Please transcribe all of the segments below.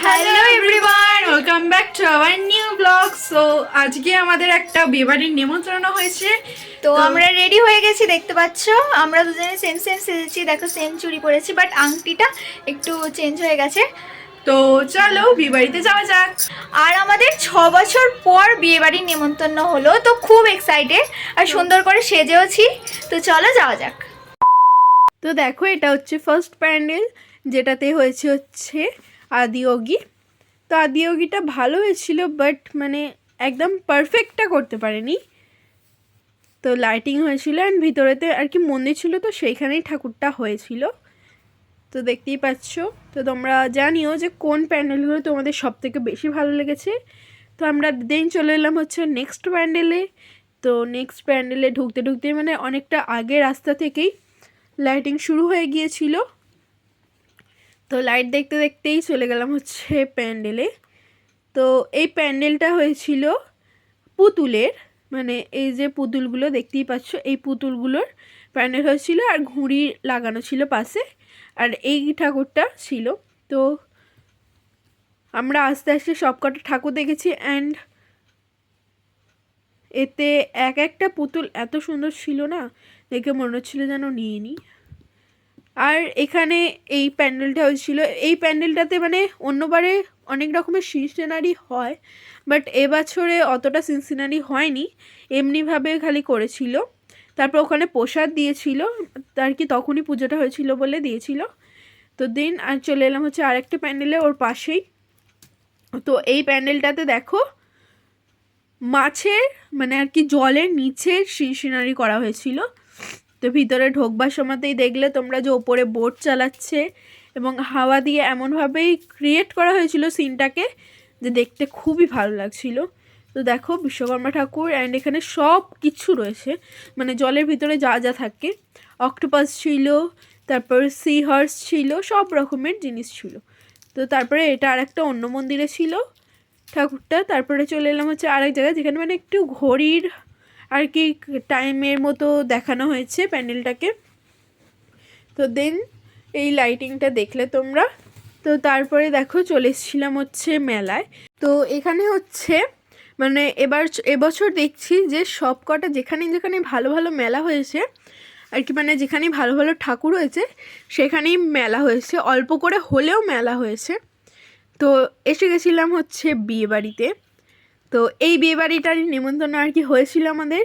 Hello everyone welcome back to our new blog so আজকে আমাদের একটা বিয়েবাড়ির নিমন্ত্রণ হয়েছে। তো আমরা রেডি হয়ে গেছি দেখতে পাচ্ছ? আমরা দুজনে সেম সেম সেজেছি। দেখো সেম চুড়ি পরেছি বাট আংটিটা একটু চেঞ্জ হয়ে গেছে। তো চলো বিয়েবাড়িতে যাওয়া যাক। আর আমাদের ছ বছর পর বিয়ে বাড়ির নেমন্তন্ন হলো তো খুব এক্সাইটেড আর সুন্দর করে সেজেওছি। তো চলো যাওয়া যাক। তো দেখো এটা হচ্ছে ফার্স্ট প্যান্ডেল যেটাতে হয়েছে হচ্ছে আদিয়োগী। তো আদিয়োগীটা ভালো হয়েছিল বাট মানে একদম পারফেক্টটা করতে পারেনি। তো লাইটিং হয়েছিল অ্যান্ড ভিতরেতে আর কি মন্দির ছিল, তো সেইখানেই ঠাকুরটা হয়েছিল। তো দেখতেই পাচ্ছ, তো তোমরা জানিও যে কোন প্যান্ডেলগুলো তোমাদের সব থেকে বেশি ভালো লেগেছে। তো আমরা দেন চলে এলাম হচ্ছে নেক্সট প্যান্ডেলে। তো নেক্সট প্যান্ডেলে ঢুকতে ঢুকতে মানে অনেকটা আগে রাস্তা থেকেই লাইটিং শুরু হয়ে গিয়েছিল। তো লাইট দেখতে দেখতেই চলে গেলাম হচ্ছে প্যান্ডেলে তো এই প্যান্ডেলটা হয়েছিল পুতুলের মানে এই যে পুতুলগুলো দেখতেই পাচ্ছ, এই পুতুলগুলোর প্যান্ডেল হয়েছিল আর ঘুড়ি লাগানো ছিল পাশে, আর এই ঠাকুরটা ছিল। তো আমরা আস্তে আস্তে সবকটা ঠাকুর দেখেছি অ্যান্ড এতে এক একটা পুতুল এত সুন্দর ছিল না, দেখে মনে হচ্ছিল যেন নিয়ে নিই আর এখানে এই প্যান্ডেলটা হয়েছিল। এই প্যান্ডেলটাতে মানে অন্যবারে অনেক রকমের সিনসিনারি হয়, বাট এবছরে অতটা সিনসিনারি হয়নি। এমনিভাবে খালি করেছিল। তারপর ওখানে প্রসাদ দিয়েছিল। আর কি তখনই পুজোটা হয়েছিল বলে দিয়েছিল। তো দিন আর চলে এলাম হচ্ছে আরেকটা প্যান্ডেলে ওর পাশেই। তো এই প্যান্ডেলটাতে দেখো মাছের মানে আর কি জলের নিচের সিনসিনারি করা হয়েছিল। তো ভিতরে ঢোকবার সময়তেই দেখলে তোমরা যে ওপরে বোট চালাচ্ছে এবং হাওয়া দিয়ে এমনভাবেই ক্রিয়েট করা হয়েছিল সিনটাকে যে দেখতে খুবই ভালো লাগছিল। তো দেখো বিশ্বকর্মা ঠাকুর অ্যান্ড এখানে সব কিছু রয়েছে। মানে জলের ভিতরে যা যা থাকে। অক্টোপাস ছিল, তারপর সি হর্স ছিল, সব রকমের জিনিস ছিল। তো তারপরে এটা আর একটা অন্য মন্দিরে ছিল ঠাকুরটা। তারপরে চলে এলাম হচ্ছে আরেক জায়গায় যেখানে মানে একটু ঘড়ির আর কি টাইমের মতো দেখানো হয়েছে প্যান্ডেলটাকে তো দেন এই লাইটিংটা দেখলে তোমরা। তো তারপরে দেখো চলে এসেছিলাম হচ্ছে মেলায়। তো এখানে হচ্ছে মানে এবার এবছর দেখছি যে সব কটা যেখানে যেখানে ভালো ভালো মেলা হয়েছে, আর কি মানে যেখানে ভালো ভালো ঠাকুর হয়েছে, সেখানেই মেলা হয়েছে। অল্প করে হলেও মেলা হয়েছে। তো এসে গেছিলাম হচ্ছে বিয়েবাড়িতে। তো এই বিয়েবাড়িটারই নিমন্ত্রণ আর কি হয়েছিল আমাদের।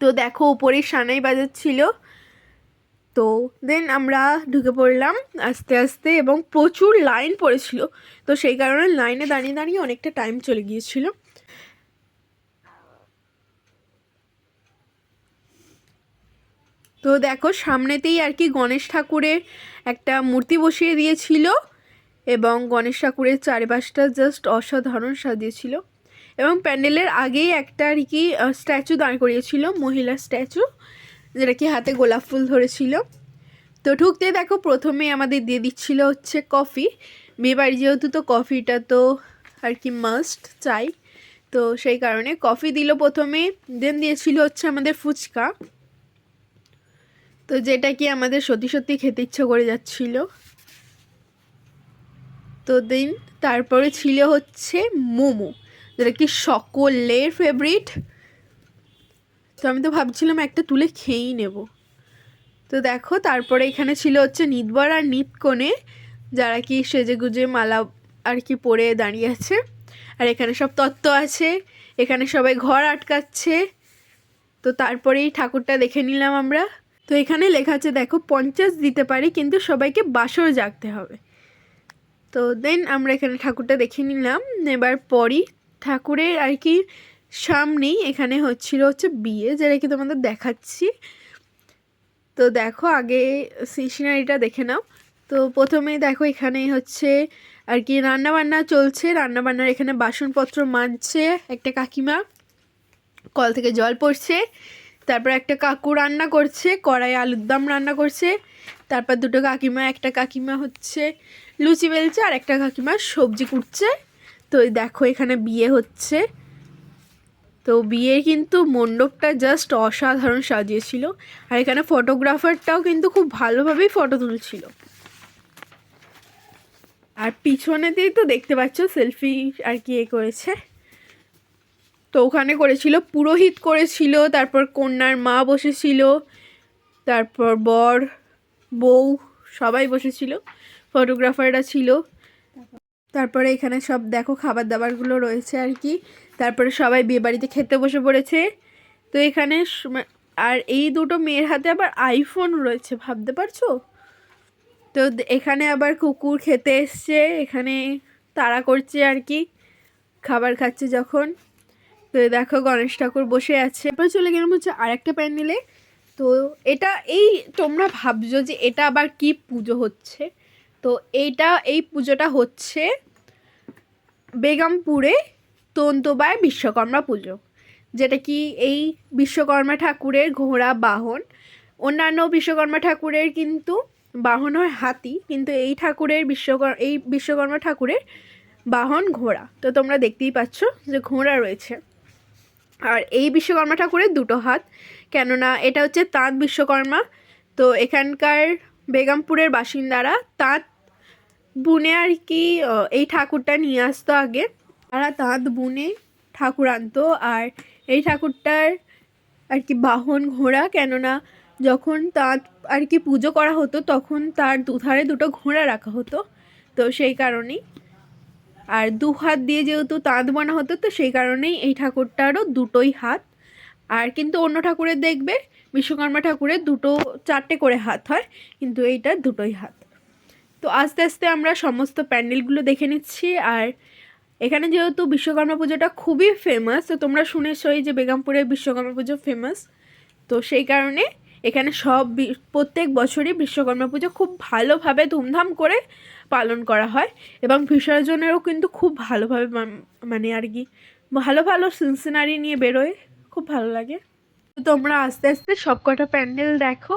তো দেখো ওপরে সানাই বাজাচ্ছিল। তো দেন আমরা ঢুকে পড়লাম আস্তে আস্তে এবং প্রচুর লাইন পড়েছিল। তো সেই কারণে লাইনে দাঁড়িয়ে দাঁড়িয়ে অনেকটা টাইম চলে গিয়েছিল। তো দেখো, সামনেতেই আর কি গণেশ ঠাকুরের একটা মূর্তি বসিয়ে দিয়েছিল। এবং গণেশ ঠাকুরের চারিপাশটা জাস্ট অসাধারণ সাজিয়েছিল। এবং প্যান্ডেলের আগেই একটা আর কি স্ট্যাচু দাঁড় করিয়েছিল, মহিলা স্ট্যাচু যেটা কি হাতে গোলাপ ফুল ধরেছিল। তো ঢুকতে দেখো, প্রথমে আমাদের দিয়ে দিচ্ছিল হচ্ছে কফি বিয়েবাড়ি যেহেতু তো কফিটা তো আর কি মাস্ট চাই। তো সেই কারণে কফি দিল প্রথমে দেন দিয়েছিল হচ্ছে আমাদের ফুচকা। তো যেটা কি আমাদের সত্যি সত্যি খেতে ইচ্ছে করে যাচ্ছিল। তো দিন তারপরে ছিল হচ্ছে মোমো, যেটা কি সকলের ফেভারিট তো আমি তো ভাবছিলাম একটা তুলে খেয়েই নেব। তো দেখো, তারপরে এখানে ছিল হচ্ছে নিতবর আর নিতকনে যারা কি সেজে গুজে মালা আর কি পরে দাঁড়িয়ে আছে। আর এখানে সব তত্ত্ব আছে, এখানে সবাই ঘর আটকাচ্ছে। তো তারপরেই ঠাকুরটা দেখে নিলাম আমরা। তো এখানে লেখা আছে, দেখো, পঞ্চাশ দিতে পারি, কিন্তু সবাইকে বাসর জাগতে হবে। তো দেন আমরা এখানে ঠাকুরটা দেখে নিলাম। এবার পরই ঠাকুরের আর কি সামনেই এখানে হচ্ছিল হচ্ছে বিয়ে, যেটা কি তোমাদের দেখাচ্ছি। তো দেখো আগে সিনারিটা দেখে নাও। তো প্রথমেই দেখো এখানে হচ্ছে আর কি রান্নাবান্না চলছে। রান্নাবান্নার এখানে বাসনপত্র মাজছে একটা কাকিমা। কল থেকে জল পড়ছে। তারপর একটা কাকু রান্না করছে, কড়াই আলুর দম রান্না করছে, তারপর দুটো কাকিমা, একটা কাকিমা হচ্ছে লুচি বেলছে আর একটা কাকিমা সবজি কুটছে। তো দেখো এখানে বিয়ে হচ্ছে। তো বিয়ে কিন্তু মণ্ডপটা জাস্ট অসাধারণ সাজিয়েছিল। আর এখানে ফটোগ্রাফারটাও কিন্তু খুব ভালোভাবেই ফটো তুলছিল। আর পিছনেতেই তো দেখতে পাচ্ছ সেলফি আর কি এ করেছে। তো ওখানে করেছিল, পুরোহিত করেছিল, তারপর কন্যার মা বসেছিল, তারপর বর, বউ, সবাই বসেছিল, ফটোগ্রাফাররা ছিল। তারপরে এখানে সব দেখো খাবার দাবারগুলো রয়েছে আর কি। তারপরে সবাই বিয়ে বাড়িতে খেতে বসে পড়েছে। তো এখানে আর এই দুটো মেয়ের হাতে আবার আইফোন রয়েছে, ভাবতে পারছ? তো এখানে আবার কুকুর খেতে এসছে, এখানে তাড়া করছে আর কি, খাবার খাচ্ছে যখন। তো দেখো গণেশ ঠাকুর বসে আছে। এরপর চলে গেলাম হচ্ছে আরেকটা প্যান্ডেলে। তো এটা এই তোমরা ভাবছ যে এটা আবার কি পুজো হচ্ছে? তো এইটা, এই পুজোটা হচ্ছে বেগমপুরে তন্তবায় বিশ্বকর্মা পুজো। যেটা কি এই বিশ্বকর্মা ঠাকুরের ঘোড়া বাহন। অন্যান্য বিশ্বকর্মা ঠাকুরের কিন্তু বাহন হয় হাতি, কিন্তু এই ঠাকুরের বিশ্বকর, এই বিশ্বকর্মা ঠাকুরের বাহন ঘোড়া। তো তোমরা দেখতেই পাচ্ছ যে ঘোড়া রয়েছে। আর এই বিশ্বকর্মা ঠাকুরের দুটো হাত। কেননা এটা হচ্ছে তাঁত বিশ্বকর্মা। তো এখানকার বেগমপুরের বাসিন্দারা তাঁত বুনে আর কি এই ঠাকুরটা নিয়ে আসতো আগে। তারা তাঁত বুনে ঠাকুর আনতো আর এই ঠাকুরটার আর কি বাহন ঘোড়া। কেননা যখন তাঁত আর কি পুজো করা হতো তখন তার দুধারে দুটো ঘোড়া রাখা হতো। তো সেই কারণেই আর দু হাত দিয়ে যেহেতু তাঁত বানা হতো, তো সেই কারণেই এই ঠাকুরটারও দুটোই হাত। আর কিন্তু অন্য ঠাকুরের দেখবে, বিশ্বকর্মা ঠাকুরের দুটো, চারটে করে হাত হয়, কিন্তু এইটার দুটোই হাত। তো আস্তে আস্তে আমরা সমস্ত প্যান্ডেলগুলো দেখে নিচ্ছি, আর এখানে যেহেতু বিশ্বকর্মা পুজোটা খুবই ফেমাস তো তোমরা শুনেছই যে বেগমপুরের বিশ্বকর্মা পুজো ফেমাস তো সেই কারণে এখানে সব প্রত্যেক বছরই বিশ্বকর্মা পুজো খুব ভালোভাবে ধুমধাম করে পালন করা হয় এবং বিসর্জনেরও কিন্তু খুব ভালোভাবে মানে আর কি ভালো ভালো সিনসিনারি নিয়ে বেরোয়, খুব ভালো লাগে। তোমরা আস্তে আস্তে সব কটা প্যান্ডেল দেখো।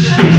Yeah.